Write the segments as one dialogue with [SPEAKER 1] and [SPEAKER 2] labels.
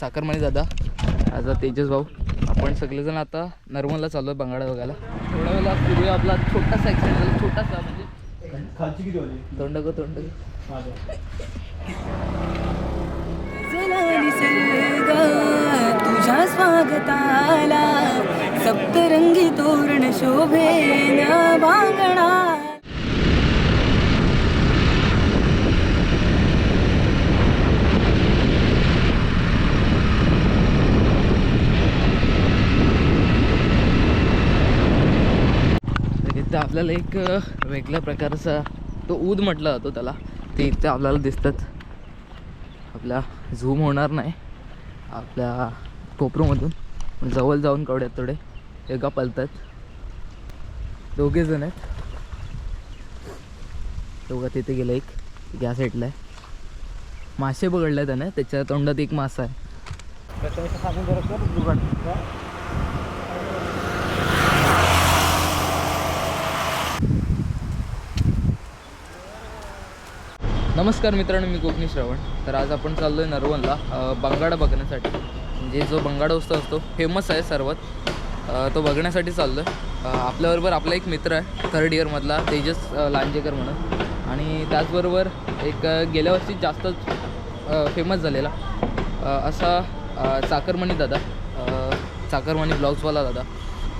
[SPEAKER 1] चाकरमानी दादा. आता तेजस भाऊ. आपण सगळेजण आता नर्मलला चालू आहे बंगाडा बघायला. थोड्या वेळेला आपला छोटासा ॲक्सिडेंट झाला छोटासा म्हणजे तोंड गो
[SPEAKER 2] तुझ्या स्वागताला सप्तरंगी तोरण शोभेन बांगणा
[SPEAKER 1] तर इथं आपल्याला एक वेगळ्या प्रकारचा तो ऊद म्हटला जातो त्याला. ते इथे आपल्याला दिसतात. आपल्या झूम होणार नाही. आपल्या कोपरूमधून म्हणजे जवळ जाऊन कवड्यात थोडे. एका पलतात? दोघे जण आहेत. दोघं तिथे गेलं एक. या साईडला आहे. मासे पकडले त्याने. त्याच्या तोंडात एक मासा आहे. नमस्कार मित्रांनो मी कोकणी श्रवण. तर आज आपण चाललो आहे नरवणला बंगाडा बघण्यासाठी. म्हणजे जो बंगाडा उत्सव असतो फेमस आहे सर्वात. तो बघण्यासाठी चाललो आहे आपल्याबरोबर आपला एक मित्र आहे थर्ड इयरमधला तेजस लांजेकर म्हणून. आणि त्याचबरोबर एक गेल्या वर्षी जास्तच फेमस झालेला असा चाकरमणी दादा. चाकरमणी ब्लॉग्सवाला दादा.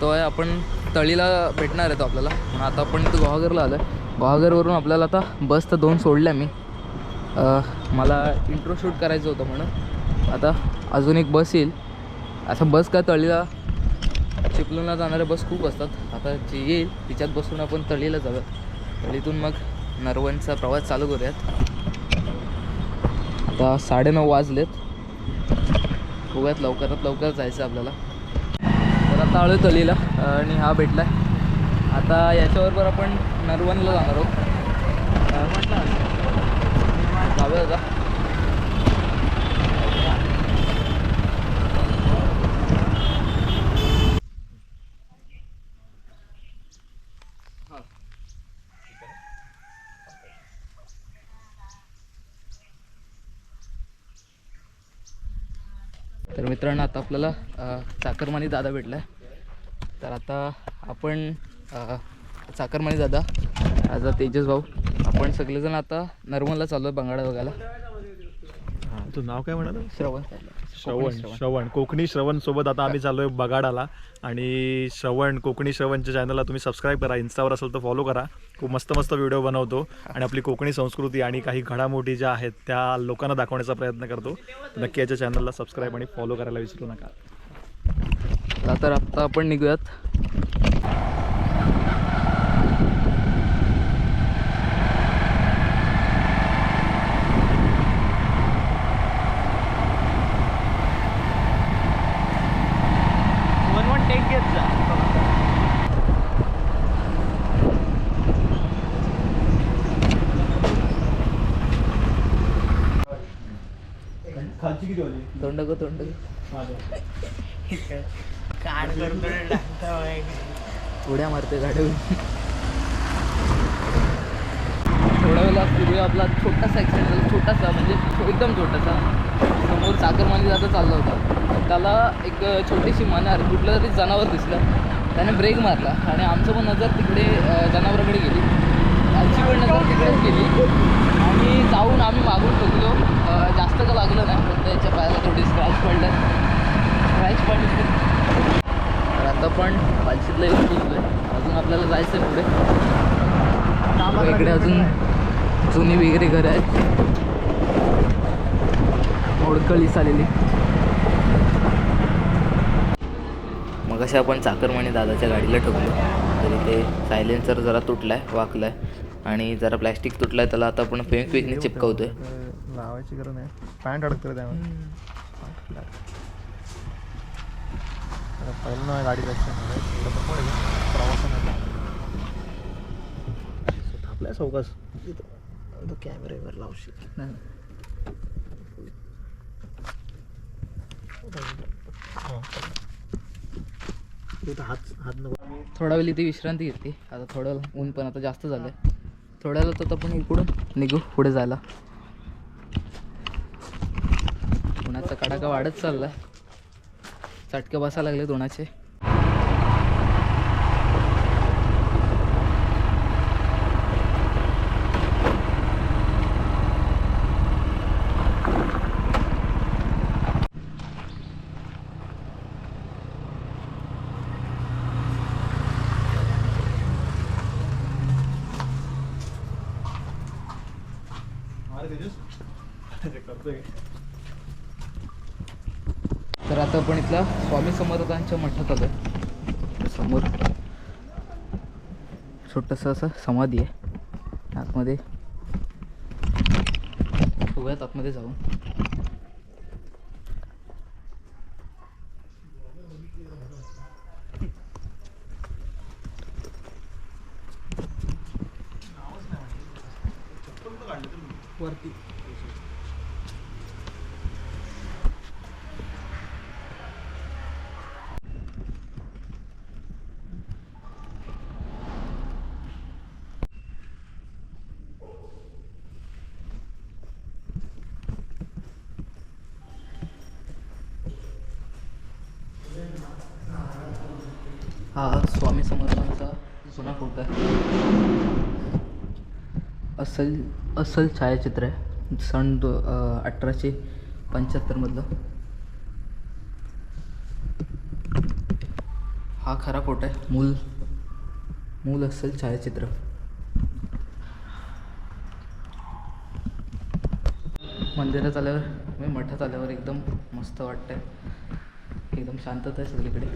[SPEAKER 1] तो आहे आपण तळीला भेटणार आहे तो आपल्याला. आता आपण इथं गुहागरला आलो आहे गुहागरवरून आपल्याला आता बस तर दोन सोडल्या मी. मला इंट्रो शूट करायचं होतं म्हणून. आता अजून एक बस येईल. असं बस का तळीला? चिपलूनला जाणाऱ्या बस खूप असतात. आता जी येईल तिच्यात बसून आपण तळीला जाऊयात तळीतून मग नरवणचा प्रवास चालू करूयात. आता साडेनऊ वाजलेत. गोव्यात लवकरात लवकर जायचं आपल्याला. तर आता आलो तळीला आणि हा भेटला आता याच्याबरोबर आपण नरवणला जाणार आहोत. जाऊया तर मित्रांनो आता आपल्याला चाकरमानी दादा भेटला आहे तर आता आपण चाकरमानी दादा आता तेजस भाऊ सगळेजण आता नर्मलला चालू आहे बंगाडा बघायला.
[SPEAKER 3] हा तू नाव काय म्हणाल?
[SPEAKER 1] श्रवण.
[SPEAKER 3] श्रवण श्रवण. कोकणी श्रवण सोबत आता आम्ही चाललोय बगाडाला. आणि श्रवण कोकणी श्रवणच्या चॅनलला तुम्ही सबस्क्राईब करा. इन्स्टावर असेल तर फॉलो करा. खूप मस्त मस्त व्हिडिओ बनवतो. आणि आपली कोकणी संस्कृती आणि काही घडामोडी ज्या आहेत त्या लोकांना दाखवण्याचा प्रयत्न करतो. नक्की याच्या चॅनलला सबस्क्राईब आणि फॉलो करायला विसरू नका.
[SPEAKER 1] तर आता आपण निघूयात
[SPEAKER 3] वन वन टेक घेत जा किती
[SPEAKER 1] तोंड गो तोंड उड्या मारते गाडीवर. थोड्या वेळेला फिरूया आपला छोटासा ॲक्सिडेंट झाला छोटासा म्हणजे एकदम छोटासा. समोर चाकरमानी जाता चालला होता. त्याला एक छोटीशी मनार कुठलं तरी जनावर दिसलं. त्याने ब्रेक मारला आणि आमचं पण नजर तिकडे जनावराकडे गेली. आमची पण नजर तिकडेच गेली. आणि जाऊन आम्ही मागून ठोकलो अ, जास्त का लागलं नाही पण त्याच्या पायाला थोडी स्क्रॅच पडलं. स्क्रॅच पडली तर आता पण पालशीतला येऊन अजून आपल्याला जायचं आहे पुढे इकडे अजून जुनी वगैरे घरं आहेत. मोडकळीस आलेली. मग असे आपण चाकरमाने दादाच्या गाडीला ठोकलो तरी ते सायलेन्सर जरा तुटलाय वाकलाय. आणि जरा प्लॅस्टिक तुटलाय त्याला आता आपण फेविक्विकने चिपकवतोय.
[SPEAKER 3] लावायची गरज नाही. पॅन्ट अडकतं त्यामध्ये पहिलं नाही गाडी थांबलाय चौकास कॅमेऱ्यावर लावशील. हात हात नको.
[SPEAKER 1] थोडा वेळ इथे विश्रांती घेतली. आता थोडं ऊन पण आता जास्त झालं आहे थोड्या वेळात आता आपण इकडून निघू पुढे जायला. उन्हाचा कडा तडाका वाढत चाललाय. चटके बसायला लागले दोनाचे तर आता आपण इथला स्वामी समर्थांच्या मठात आलो आहे समोर. छोटंसं असं समाधी आहे. आतमध्ये. बघूयात आतमध्ये जाऊन. हा स्वामी समर्थांचा जुना फोटो आहे. असल असल छायाचित्र आहे. सन दो अठराशे पंच्याहत्तरमधलं हा खरा फोटो आहे. मूल मूल असल छायाचित्र. मंदिरात आल्यावर मी मठात आल्यावर एकदम मस्त वाटतंय. एकदम शांतता आहे सगळीकडे.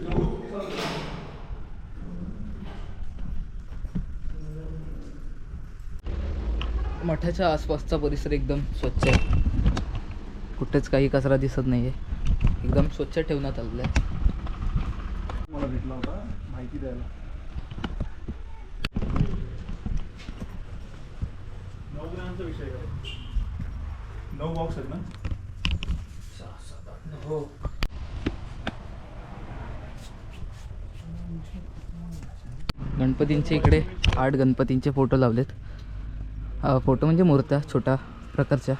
[SPEAKER 1] मठाच्या आसपासचा परिसर एकदम स्वच्छ आहे. कुठेच काही कचरा दिसत नाही आहे एकदम स्वच्छ ठेवण्यात आलेलं आहे.
[SPEAKER 3] मला भेटला होता. माहिती द्यायला. नऊ ग्रहांचा विषय काय नऊ बॉक्स आहेत ना?
[SPEAKER 1] गणपतींचे इकडे आठ गणपतींचे फोटो लावलेत. फोटो म्हणजे मूर्त्या छोट्या प्रकारच्या.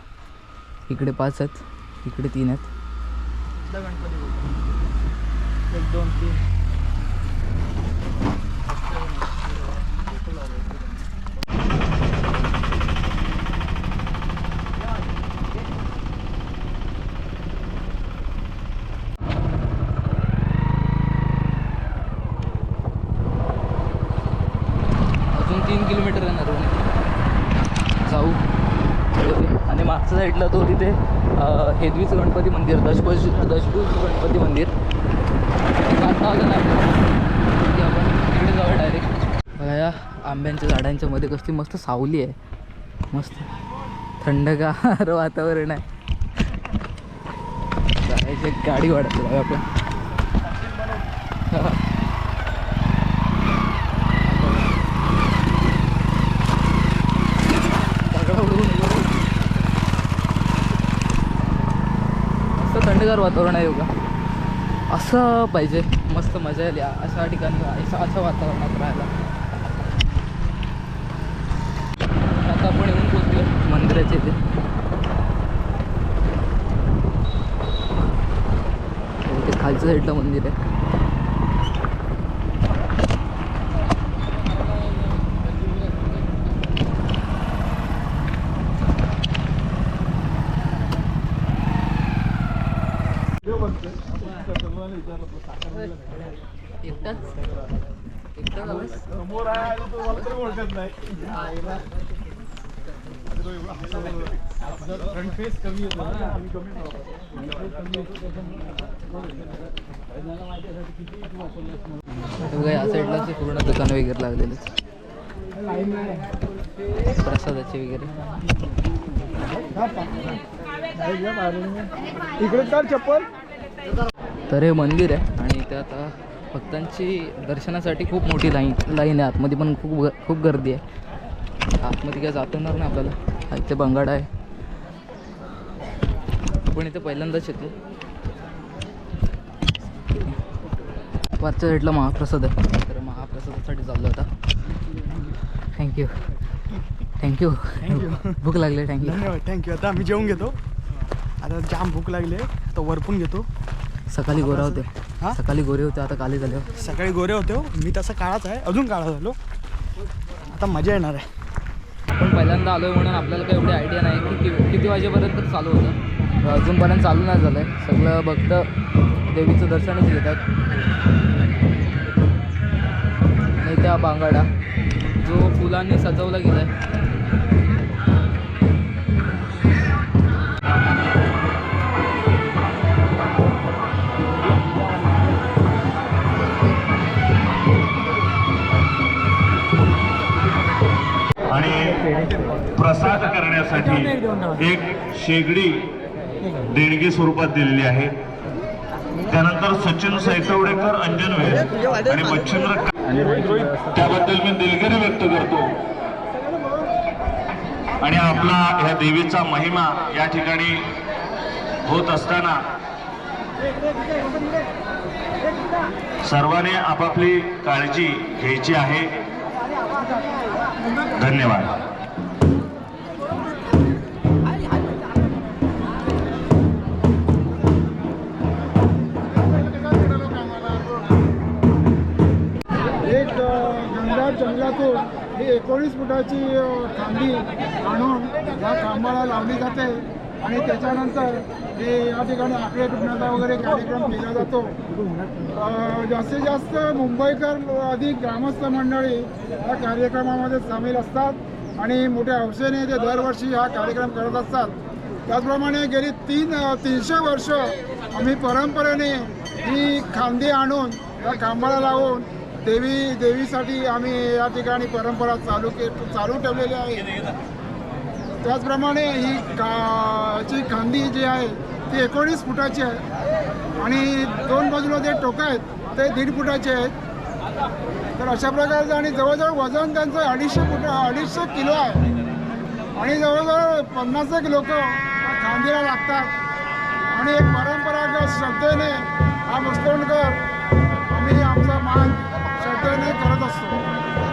[SPEAKER 1] इकडे पाच आहेत इकडे तीन आहेत. एक दोन तीन. अजून तीन किलोमीटर आहे. नरवणे जाऊ. आणि मागच्या साईडला तो तिथे हेदवीचं गणपती मंदिर दशभुज दशभुज गणपती मंदिर. आलं नाही की आपण तिकडे जाऊ डायरेक्ट बघा या आंब्यांच्या झाडांच्या मध्ये कसली मस्त सावली आहे. मस्त. थंडगार वातावरण आहे. जायचं एक गाडी वाढत आपण थंडगार वातावरण आहे योगा. असं पाहिजे. मस्त मजा येईल या अशा ठिकाणी असं असं वातावरणात राहायला. आता आपण येऊन पोचलो मंदिराचे ते इथे खालच्या साईडला मंदिर आहे एकटाच एकटाच आलास?
[SPEAKER 3] समोर आहे आणि तो मला तरी ओळखत नाही फ्रंट फेस कमी येतो ना आम्ही कमी
[SPEAKER 1] या साईडला पूर्ण दुकान वगैरे लागलेले प्रसादाचे वगैरे.
[SPEAKER 3] इकडे काढ चप्पल.
[SPEAKER 1] तर हे मंदिर आहे आणि इथे आता भक्तांची दर्शनासाठी खूप मोठी लाईन लाईन आहे. आतमध्ये पण खूप खूप गर्दी आहे. आतमध्ये काय जाता येणार नाही आपल्याला. हा इथे बंगाड आहे. आपण इथे पहिल्यांदाच येतो. वरच्या साईडला महाप्रसाद आहे. तर महाप्रसादासाठी चाललो आता. थँक्यू थँक्यू भूक लागली थँक्यू
[SPEAKER 3] धन्यवाद. थँक्यू आता आम्ही जेवून घेतो.
[SPEAKER 4] आता जाम भूक लागली आहे. तर वरपून घेतो.
[SPEAKER 1] सकाळी गोरा होते.
[SPEAKER 4] हा?
[SPEAKER 1] सकाळी गोरे होते आता काले झाले.
[SPEAKER 4] सकाळी गोरे होते हो. मी तसा काळाच आहे. अजून काळा झालो. आता मजा येणार आहे.
[SPEAKER 1] आपण पहिल्यांदा आलोय म्हणून आपल्याला काही एवढी आयडिया नाही. की कि- किती वाजेपर्यंत चालू होतं? अजूनपर्यंत चालू नाही झालं आहे सगळं भक्त देवीचं दर्शनच घेतात. आणि त्या बांगाडा. जो फुलांनी सजवला गेला आहे
[SPEAKER 5] आणि प्रसाद करण्यासाठी एक शेगडी देणगी स्वरूपात दिलेली आहे. त्यानंतर सचिन सैतवडेकर अंजन वेळ आणि मच्छिंद्र त्याबद्दल मी दिलगिरी व्यक्त करतो. आणि आपला ह्या देवीचा महिमा या ठिकाणी होत असताना सर्वांनी आपापली काळजी घ्यायची आहे. धन्यवाद.
[SPEAKER 6] एक गंगा जंगलातून ही एकोणीस फुटाची थांबी खांबी आणून या खांबाला लावली जाते. आणि त्याच्यानंतर जे या ठिकाणी आकडे टुकण्याचा वगैरे कार्यक्रम केला जातो. जास्तीत जास्त मुंबईकर अधिक ग्रामस्थ मंडळी या कार्यक्रमामध्ये सामील असतात आणि मोठ्या हौसेने ते दरवर्षी हा कार्यक्रम करत असतात. त्याचप्रमाणे गेली तीन तीनशे वर्ष आम्ही परंपरेने ही खांदी आणून या खांबाला लावून देवी देवीसाठी आम्ही या ठिकाणी परंपरा चालू के चालू ठेवलेली आहे. त्याचप्रमाणे ही का ची खांदी जी आहे ती एकोणीस फुटाची आहे. आणि दोन बाजूला जे टोकं आहेत ते दीड फुटाचे आहेत. तर अशा प्रकारचं आणि जवळजवळ वजन त्यांचं अडीचशे फुट अडीचशे किलो आहे. आणि जवळजवळ पन्नास एक लोक खांदीला लागतात. आणि एक परंपरागत श्रद्धेने हा मुस्कोणकर आम्ही आमचा मान श्रद्धेने करत असतो.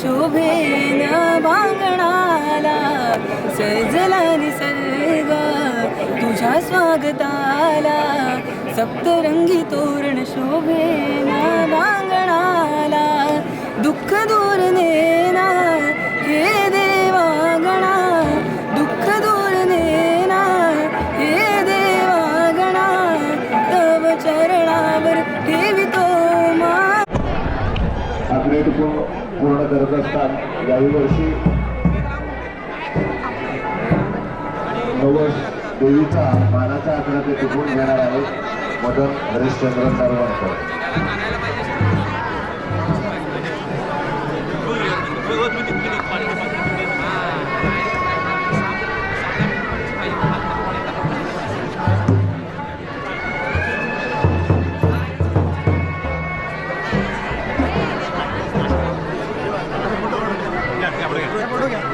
[SPEAKER 2] शोभेन बांगणाला सजला निसर्ग तुझ्या स्वागताला सप्तरंगी तोरण शोभेन बांगणाला दुःख दूर नेना हे
[SPEAKER 5] अपग्रेड पूर्ण करत असतात. याही वर्षी नवस देवीचा मानाचा आकडा ते टिकून घेणार आहे. मदन हरिश्चंद्र सारवांकर
[SPEAKER 1] मोठा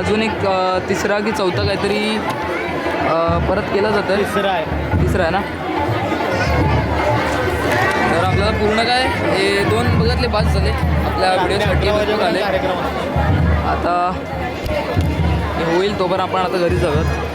[SPEAKER 1] अजून एक तिसरा की चौथा काहीतरी परत केलं जातं तिसरा आहे. तिसरा आहे ना? तर आपल्याला पूर्ण काय हे दोन बघितले पाच झाले. आपल्या व्हिडिओसाठी आले. आता हे होईल तोपर्यंत आपण आता घरी जाऊयात.